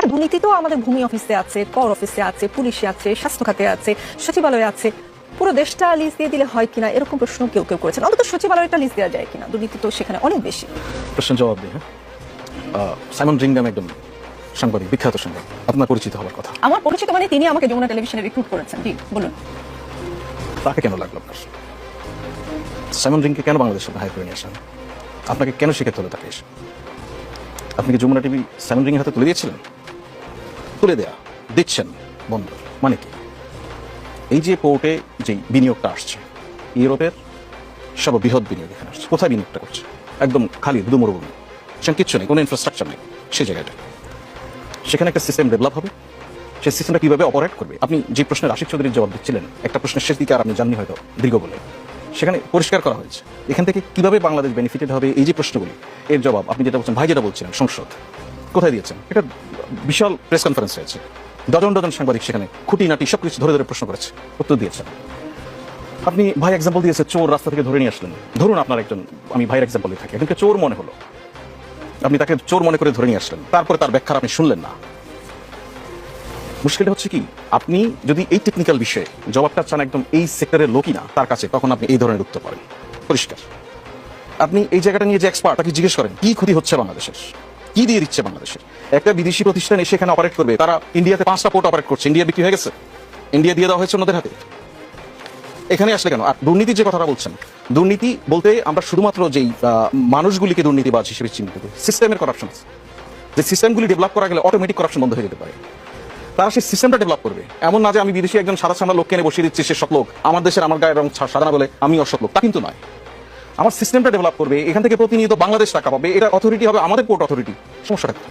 আর দুর্নীতি তো আমাদের ভূমি অফিসে আছে কর অফিসে আছে পুলিশে আছে স্বাস্থ্য খাতে আছে সচিবালয়ে আছে। পুরো দেশটা লিস্ট দিয়ে দিলে হয় কিনা এরকম প্রশ্ন কেউ কেউ করেছেন। অন্তত সচিবালয়টা লিস্ট দেওয়া যায় কিনা দুর্নীতি তো সেখানে অনেক বেশি। প্রশ্ন জবাব দিই হ্যাঁ? সাইমন রিংগাম একদম সাংবাদিক বিখ্যাত সাংবাদিক। আপনার পরিচিত হওয়ার কথা। আমার পরিচিত মানে তিনি আমাকে যমুনা টেলিভিশনে রিক্রুট করেছেন। জি বলুন। তাকে কেন লাগল আপনার? সাইমন রিংকে কেন বাংলাদেশে হায়ার করে নিয়ে আসেন আপনাকে কেন শিখে তোলে তাকে এসে? আপনি কি যমুনা টিভি সাইমন রিংয়ের হাতে তুলে দিয়েছিলেন? তুলে দেয়া। দিচ্ছেন বন্ধ মানে কি? এই যে পোর্টে যে বিনিয়োগটা আসছে, ইউরোপের সর্ববৃহৎ বিনিয়োগ এখানে আসছে। কোথায় বিনিয়োগটা করছে? একদম খালি ধুধু মরুভূমি সেখানে কিচ্ছু নেই, কোনো ইনফ্রাস্ট্রাকচার নেই সেই জায়গাটা সেখানে একটা সিস্টেম ডেভেলপ হবে। সেই সিস্টেমটা কীভাবে অপারেট করবে? আপনি যে প্রশ্নের আশিক চৌধুরীর জবাব দিচ্ছিলেন, একটা প্রশ্নের শেষ দিকে আর আপনি জাননি হয়তো, দীর্ঘ বলে। সেখানে পরিষ্কার করা হয়েছে। এখান থেকে কীভাবে বাংলাদেশ বেনিফিটেড হবে? এই যে প্রশ্নগুলি, এর জবাব, আপনি যেটা বলছেন, ভাই যেটা বলছিলেন, সংসদ। কোথায় দিয়েছেন? এটা বিশাল প্রেস কনফারেন্স হয়েছে। ডজন ডজন সাংবাদিক সেখানে খুঁটিনাটি সব কিছু ধরে ধরে প্রশ্ন করেছে, উত্তর দিয়েছেন। আপনি ভাই এক্সাম্পল দিয়েছে, চোর রাস্তা থেকে ধরে নিয়ে আসলেন। ধরুন আপনার একজন, আমি ভাইয়ের এক্সাম্পল দিয়ে থাকি এখানকে চোর মনে হলো। আপনি তাকে চোর মনে করে ধরে নিয়ে আসলেন, তারপরে তার ব্যাখ্যা আপনি শুনলেন না। মুশকিলটা হচ্ছে কি, আপনি যদি এই টেকনিক্যাল বিষয়ে জবাবটা চান একদম এই সেক্টরের লোকই না, তার কাছে তখন আপনি এই ধরনের উত্তর পাবেন। পরিষ্কার। আপনি এই জায়গাটা নিয়ে যে এক্সপার্ট তাকে জিজ্ঞেস করেন, কি ক্ষতি হচ্ছে বাংলাদেশের? কি দিয়ে দিচ্ছে বাংলাদেশের একটা বিদেশি প্রতিষ্ঠান এসে এখানে অপারেট করবে, তারা ইন্ডিয়াতে পাঁচটা পোর্ট অপারেট করছে ইন্ডিয়া বিক্রি হয়ে গেছে। ইন্ডিয়া দিয়ে দেওয়া হয়েছে ওনাদের হাতে। এখানে আসলে কেন? আর দুর্নীতির যে কথাটা বলছেন, দুর্নীতি বলতে আমরা শুধুমাত্র যেই মানুষগুলিকে দুর্নীতিবাজ হিসেবে চিহ্নিত করি সিস্টেমের করাপশন যে সিস্টেমগুলি ডেভেলপ করা গেলে অটোমেটিক করাপশন বন্ধ হয়ে যেতে পারে। তারা সেই সিস্টেমটা ডেভেলপ করবে। এমন না যে আমি বিদেশি একজন সাদা সাদা লোককে এনে বসিয়ে দিচ্ছি, সে সৎ লোক, আমার দেশের আমার গায়ের রং সাদা বলে আমি অসৎ লোক, তা কিন্তু নয়। আমার সিস্টেমটা ডেভেলপ করবে, এখান থেকে প্রতিনিয়ত বাংলাদেশ টাকা পাবে, এটা অথরিটি হবে আমাদের পোর্ট অথরিটি সমস্যাটা?